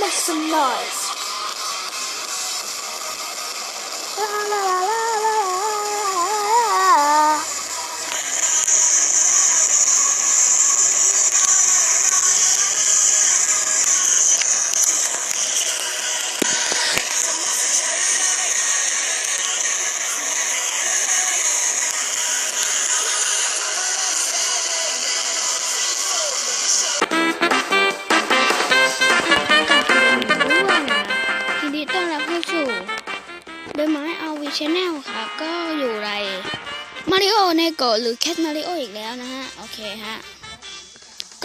make some noise la la la la ก็อยู่ในมาริโอเนโกหรือแคทมาริโออีกแล้วนะฮะ โอเคฮะ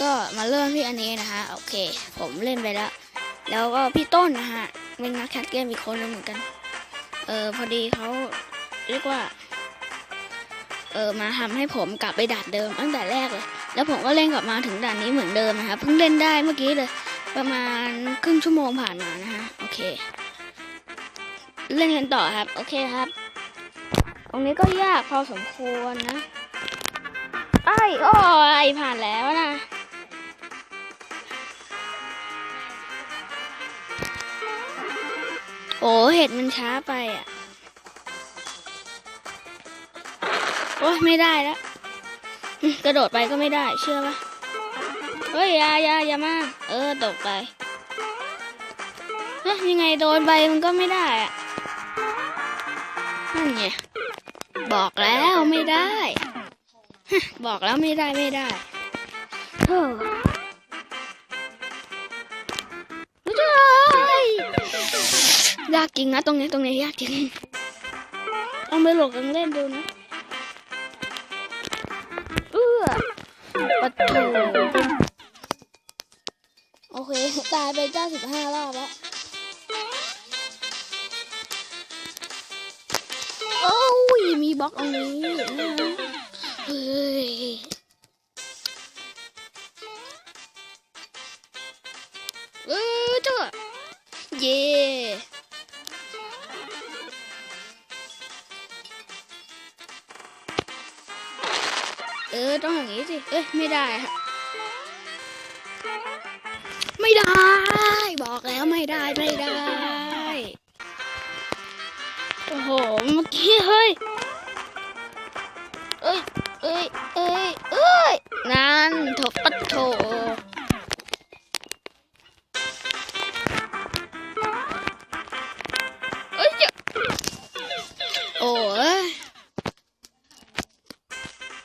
ก็มาเริ่มที่อันนี้นะฮะ โอเค ผมเล่นไปแล้ว แล้วก็พี่ต้นนะฮะ เป็นนักแคทเกมอีกคนนึงเหมือนกัน เออพอดีเขาเรียกว่า เออมาทำให้ผมกลับไปด่านเดิมตั้งแต่แรกเลย แล้วผมก็เล่นกลับมาถึงด่านนี้เหมือนเดิมนะครับเพิ่งเล่นได้เมื่อกี้เลย ประมาณครึ่งชั่วโมงผ่านมานะฮะ โอเค เล่นกันต่อครับ โอเคครับ ตรงนี้ก็ยากพอสมควรนะไอ้โอ้ยผ่านแล้วนะโอ้เห็ดมันช้าไปอะ โอ้ไม่ได้แล้วกระโดดไปก็ไม่ได้ เชื่อปะเฮ้ยยายายามา เออ ตกไปเฮ้ยยังไงโดนไปมันก็ไม่ได้อะนั่นไง บอกแล้วไม่ได้บอกแล้วไม่ได้ไม่ได้โธ่ยยากจริงนะตรงนี้ตรงนี้ยากจริงต้องไปโหลดกันเล่นดูนะเอื้อปัดโถโอเค ตายไปเก้าสิบห้ารอบแล้ว บล็อกตรงนี้นะเฮ้ยเออจ้าเย่เออ ต้องอย่างนี้สิ เอ้ย ไม่ได้ฮะไม่ได้ บอกแล้วไม่ได้ ไม่ได้ โอ้โห เมื่อกี้ เฮ้ย อ้ยเอ้ยเอ้ยเอ้ยนั่นโถปัดโถเอ้ยเจ้าโอ้ย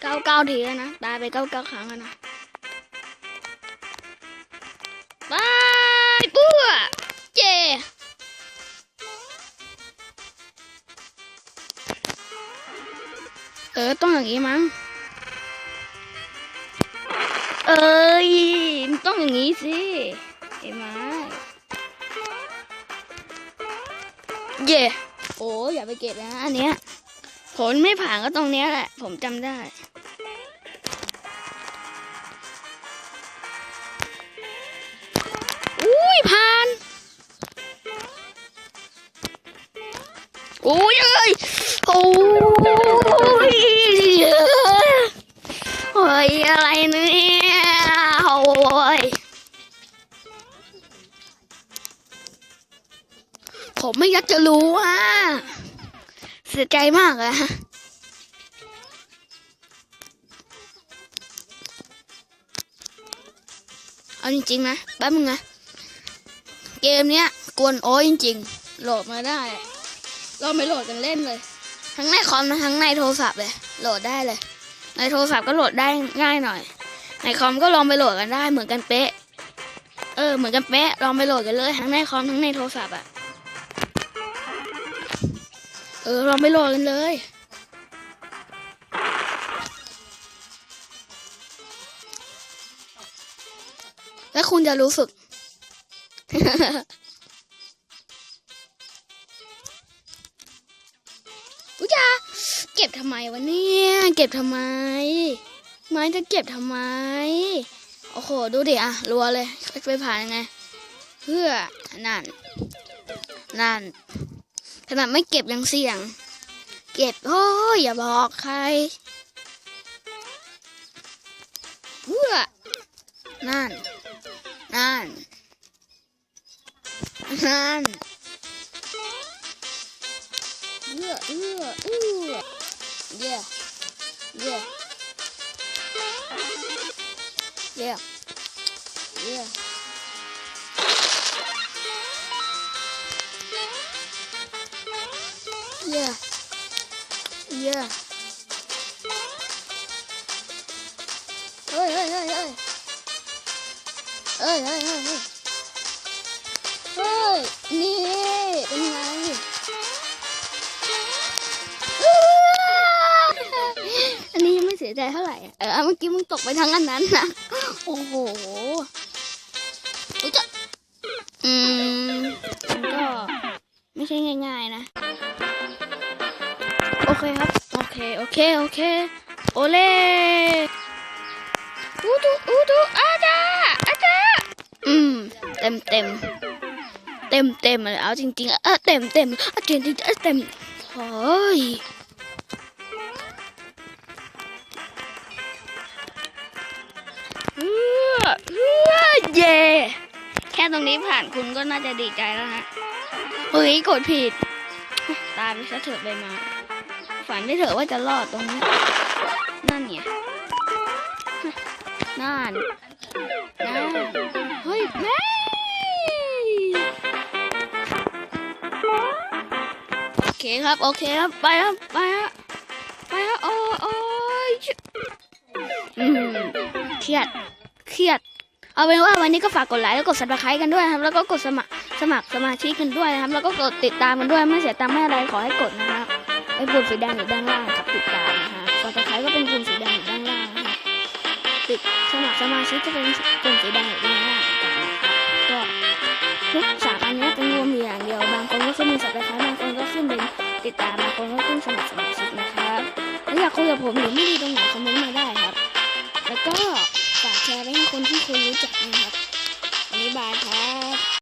เก้าเก้าทีแล้วนะตายไปเก้าเก้าครั้งแล้วนะ ออต้องอย่างนี้มั้ง เอ้ยมันต้องอย่างนี้สิเห็นไหมเย่โอ้อย่าไปเก็บนะอันเนี้ยผลไม่ผ่านก็ตรงเนี้ยแหละ ผมจำได้อุ้ยผ่านอุ้ยเอ้ยโอ้ ยโอ้ยอะไรเนี่ยโอ้ยผมไม่อยากจะรู้อะเสียใจมากอะเอาจริงๆนะแป๊บนึงนะเกมเนี้ยกวนโอ้ยจริงๆ โหลดมาได้ เราไม่โหลดกันเล่นเลย ทั้งในคอมนะทั้งในโทรศัพท์เลย โหลดได้เลย ในโทรศัพท์ก็โหลดได้ง่ายหน่อย ในคอมก็ลองไปโหลดกันได้เหมือนกันเป๊ะ เออ เหมือนกันเป๊ะ ลองไปโหลดกันเลย ทั้งในคอมทั้งในโทรศัพท์อะเออ ลองไปโหลดกันเลยแล้วคุณจะรู้สึก อุยจา เก็บทำไมวะเนี่ย เก็บทำไม ไม้จะเก็บทำไม โอ้โห ดูดิอะรัวเลยไปผ่านยังไง เพื่อ นั่น นั่น ขนาดไม่เก็บยังเสี่ยง เก็บ โอ้ยอย่าบอกใคร เพื่อ นั่น นั่น นั่นเอื้อเอื้อเอื้อ Yeah. Yeah. Yeah. Yeah. Yeah. Yeah. Hey, hey, hey, hey. Hey, hey, hey, hey. Hey, yeah. ใจเท่าไหร่อะเออเมื่อกี้มึงตกไปทั้งอันนั้นนะโอ้โหอุ๊ยจะอืมมันก็ไม่ใช่ง่ายๆนะ โอเคครับ โอเค โอเค โอเค โอเล่อูดูอูดูอาจาอาจาอืม เต็มเต็มเต็มเต็มเลยเอาจริงๆอะเออเต็มเต็มอะจริงจริงๆอะเต็มเฮ้ย ตรงนี้ผ่านคุณก็น่าจะดีใจแล้วฮะเฮ้ยกดผิด ตายไปซะเถอะใบไมาฝันได้เถอะว่าจะรอดตรงนี้ นั่นเนี่ยนั่นนั่นเฮ้ยแม่โอเคครับ โอเคครับ ไปครับ ไปฮะไปฮะโอ้โอ้ยอืมเครียด เครียด เอาเป็นว่าวันนี้ก็ฝากกดไลค์แล้วกด subscribe กันด้วยครับ แล้วก็กดสมัครสมัครสมาชิกกันด้วยนะครับ แล้วก็กดติดตามกันด้วยไม่เสียตังค์ไม่อะไรขอให้กดนะครับไอ้ปุ่มสีแดงอยู่ด้านล่างกับติดตามนะฮะ subscribe ก็เป็นปุ่มสีแดงอยู่ด้านล่างนะติดสมัครสมาชิกก็เป็นปุ่มสีแดงอยู่ด้านล่างก็ทุกสามอันเนี้ยเป็นรวมอยู่อย่างเดียวบางคนก็ขึ้นเป็นสับสไครบางคนก็ขึ้นเป็นติดตามบางคนก็ขึ้นสมัครสมาชิกนะครับแล้วอยากคุยกับผมหรือไม่ดีตรงไหนคอมเมนต์มาได้ครับ แล้วก็ ฝากแชร์ไปให้คนที่คุณรู้จักนะครับอันนี้บายครับ